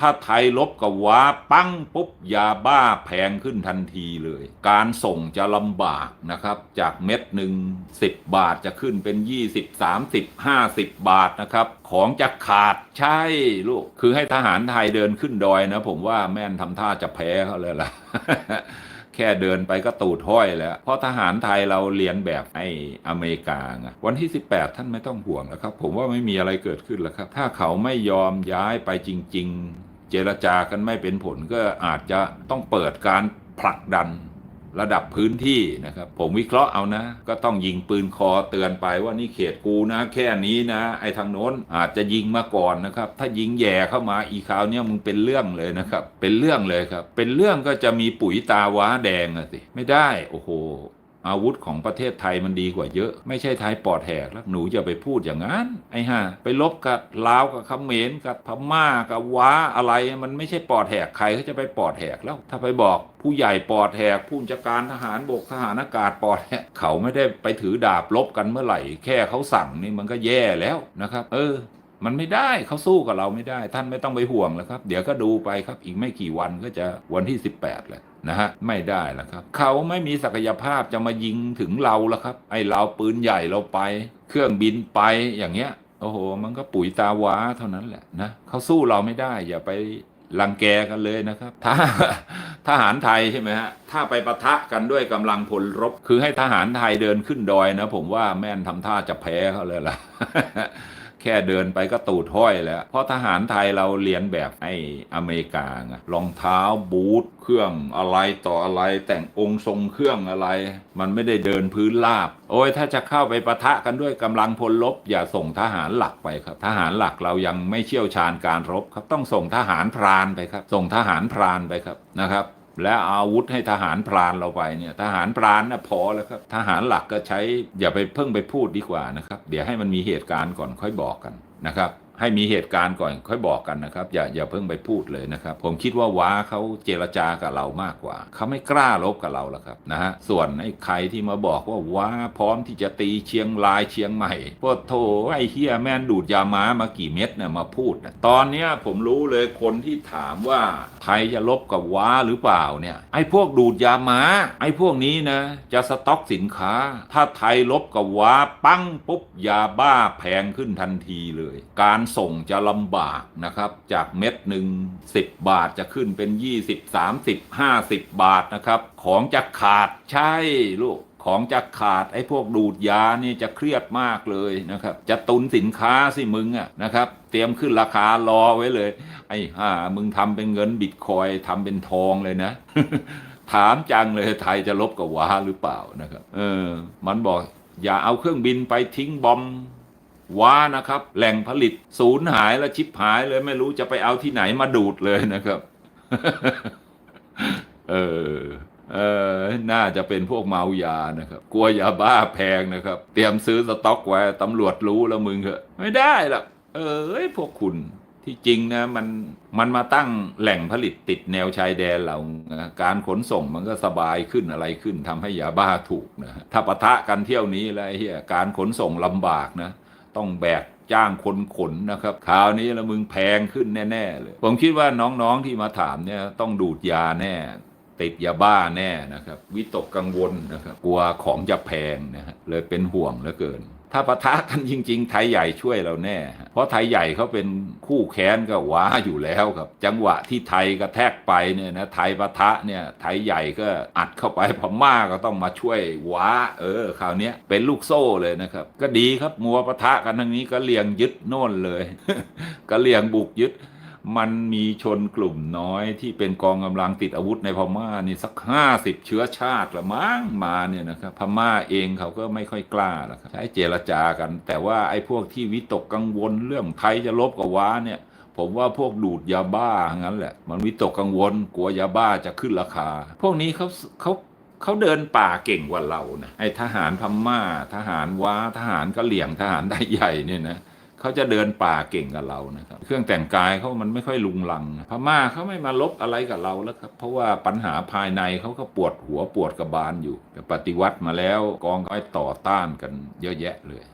ถ้าไทยลบกับว้าปั้งปุ๊บยาบ้าแพงขึ้นทันทีเลย การส่งจะลำบากนะครับ จากเม็ดหนึ่ง10 บาทจะขึ้นเป็น 20 30 50 บาทนะครับ ของจะขาดใช่ลูก คือให้ทหารไทยเดินขึ้นดอยนะผมว่าแม่นทำท่าจะแพ้เขาเลยล่ะแค่เดินไปก็ตูดห้อยแล้ว เพราะทหารไทยเราเรียนแบบไอ้อเมริกาไงวันที่ 18 ท่านไม่ต้องห่วงแล้วครับ ผมว่าไม่มีอะไรเกิดขึ้นแล้วครับ ถ้าเขาไม่ยอมย้ายไปจริง ๆ เจรจากันไม่เป็นผลก็อาจจะต้องเปิดการผลักดันระดับพื้นที่นะครับ ผมวิเคราะห์เอานะ ก็ต้องยิงปืนคอเตือนไปว่านี่เขตกูนะ แค่นี้นะ ไอ้ทางโน้นอาจจะยิงมาก่อนนะครับ ถ้ายิงแย่เข้ามาอีกคราวเนี้ยมึงเป็นเรื่องเลยนะครับ เป็นเรื่องเลยครับ เป็นเรื่องก็จะมีปุ๋ยตาว้าแดงอะสิไม่ได้โอ้โห อาวุธของประเทศไทยมันดีกว่าเยอะ ไม่ใช่ไทยปอดแหกแล้วหนูจะไปพูดอย่างนั้น ไอ้ห่าไปลบกับลาวกับเขมรกับพม่ากับว้าอะไรมันไม่ใช่ปอดแหกใครเขาจะไปปอดแหกแล้วถ้าไปบอกผู้ใหญ่ปอดแหกผู้จัดการทหารบกทหารอากาศปอดแหกเขาไม่ได้ไปถือดาบลบกันเมื่อไหร่แค่เขาสั่งนี่มันก็แย่แล้วนะครับ เออมันไม่ได้เขาสู้กับเราไม่ได้ ท่านไม่ต้องไปห่วงแล้วครับ เดี๋ยวก็ดูไปครับ อีกไม่กี่วันก็จะวันที่ 18แล้ว นะฮะไม่ได้แล้วครับ เขาไม่มีศักยภาพจะมายิงถึงเราแล้วครับ ไอเราปืนใหญ่เราไป เครื่องบินไปอย่างเงี้ยโอ้โห มันก็ปุ๋ยตาว้าเท่านั้นแหละนะเขาสู้เราไม่ได้ อย่าไปรังแกกันเลยนะครับ ถ้าทหารไทยใช่ไหมฮะ ถ้าไปปะทะกันด้วยกำลังพลรบ คือให้ทหารไทยเดินขึ้นดอยนะ ผมว่าแม่นทำท่าจะแพ้เขาเลยล่ะ แค่เดินไปก็ตูดห้อยแล้ว เพราะทหารไทยเราเรียนแบบไอ้อเมริกาไงรองเท้าบูทเครื่องอะไรต่ออะไร แต่งองค์ทรงเครื่องอะไร มันไม่ได้เดินพื้นราบ โอ้ยถ้าจะเข้าไปปะทะกันด้วยกำลังพลรบอย่าส่งทหารหลักไปครับ ทหารหลักเรายังไม่เชี่ยวชาญการรบครับต้องส่งทหารพรานไปครับ ส่งทหารพรานไปครับนะครับ และอาวุธให้ทหารพรานเราไปเนี่ยทหารพรานน่ะพอแล้วครับทหารหลักก็ใช้อย่าไปเพิ่งไปพูดดีกว่านะครับ เดี๋ยวให้มันมีเหตุการณ์ก่อนค่อยบอกกันนะครับ ให้มีเหตุการณ์ก่อนค่อยบอกกันนะครับ อย่าอย่าเพิ่งไปพูดเลยนะครับ ผมคิดว่าว้าเขาเจรจากับเรามากกว่า เขาไม่กล้าลบกับเราแล้วครับนะฮะส่วนไอ้ใครที่มาบอกว่าว้าพร้อมที่จะตีเชียงรายเชียงใหม่พวกโถไอ้เฮียแม่นดูดยาม้ามากี่เม็ดเนี่ยมาพูดนะตอนเนี้ยผมรู้เลยคนที่ถามว่าไทยจะลบกับว้าหรือเปล่าเนี่ยไอ้พวกดูดยาม้า ไอ้พวกนี้นะจะสต็อกสินค้า ถ้าไทยลบกับว้าปั้งปุ๊บยาบ้าแพงขึ้นทันทีเลย การส่งจะลำบากนะครับ จากเม็ดหนึ่ง10 บาทจะขึ้นเป็น 20 30 50 บาทนะครับ ของจะขาดใช่ลูกของจะขาดไอ้พวกดูดยานี่จะเครียดมากเลยนะครับ จะตุนสินค้าสิมึงอะนะครับ เตรียมขึ้นราคารอไว้เลย ไอ้ห่ามึงทำเป็นเงินบิตคอยทำเป็นทองเลยนะ ถามจังเลยไทยจะลบกับวาหรือเปล่านะครับ เออ มันบอกอย่าเอาเครื่องบินไปทิ้งบอม ว้านะครับ แหล่งผลิตศูนย์หายแล้วชิบหายเลยไม่รู้จะไปเอาที่ไหนมาดูดเลยนะครับ เออเออน่าจะเป็นพวกเมายานะครับ กลัวยาบ้าแพงนะครับ เตรียมซื้อสต็อกไว้ตำรวจรู้แล้วมึงเหอะไม่ได้หรอกเออพวกคุณที่จริงนะมันมันมาตั้งแหล่งผลิตติดแนวชายแดนเรานะการขนส่งมันก็สบายขึ้นอะไรขึ้นทำให้ยาบ้าถูกนะถ้าปะทะกันเที่ยวนี้แล้วไอ้เฮียการขนส่งลำบากนะ ต้องแบกจ้างคนขนนะครับคราวนี้แล้วมึงแพงขึ้นแน่ ๆ เลย ผมคิดว่าน้องๆที่มาถามเนี่ยต้องดูดยาแน่ติดยาบ้าแน่นะครับ วิตกกังวลนะครับ กลัวของจะแพงนะฮะเลยเป็นห่วงเหลือเกิน ถ้าปะทะกันจริง ๆ ไทยใหญ่ช่วยเราแน่ เพราะไทยใหญ่เขาเป็นคู่แค้นก็หว้าอยู่แล้วครับ จังหวะที่ไทยกระแทกไปเนี่ยนะไทยปะทะเนี่ยไทยใหญ่ก็อัดเข้าไปพม่าก็ต้องมาช่วยว้า เออคราวนี้เป็นลูกโซ่เลยนะครับ ก็ดีครับมัวปะทะกันทางนี้ก็เลียงยึดโน่นเลย ก็เลียงบุกยึด มันมีชนกลุ่มน้อยที่เป็นกองกำลังติดอาวุธในพม่านี่สักห้าสิบเชื้อชาติละมั้งมาเนี่ยนะครับพม่าเองเขาก็ไม่ค่อยกล้าหรอกใช้เจรจากัน แต่ว่าไอ้พวกที่วิตกกังวลเรื่องไทยจะลบกับว้าเนี่ย ผมว่าพวกดูดยาบ้างั้นแหละ มันวิตกกังวลกลัวยาบ้าจะขึ้นราคา พวกนี้เขาเขาเขาเดินป่าเก่งกว่าเรานะไอ้ทหารพม่า ทหารว้าทหารกะเหลี่ยงทหารไทยใหญ่เนี่ยนะ เขาจะเดินป่าเก่งกับเรานะครับ เครื่องแต่งกายเขามันไม่ค่อยลุงลัง พม่าเขาไม่มาลบอะไรกับเราแล้วครับ เพราะว่าปัญหาภายในเขาก็ปวดหัวปวดกระบาลอยู่แต่ปฏิวัติมาแล้วกองก็ต่อต้านกันเยอะแยะเลย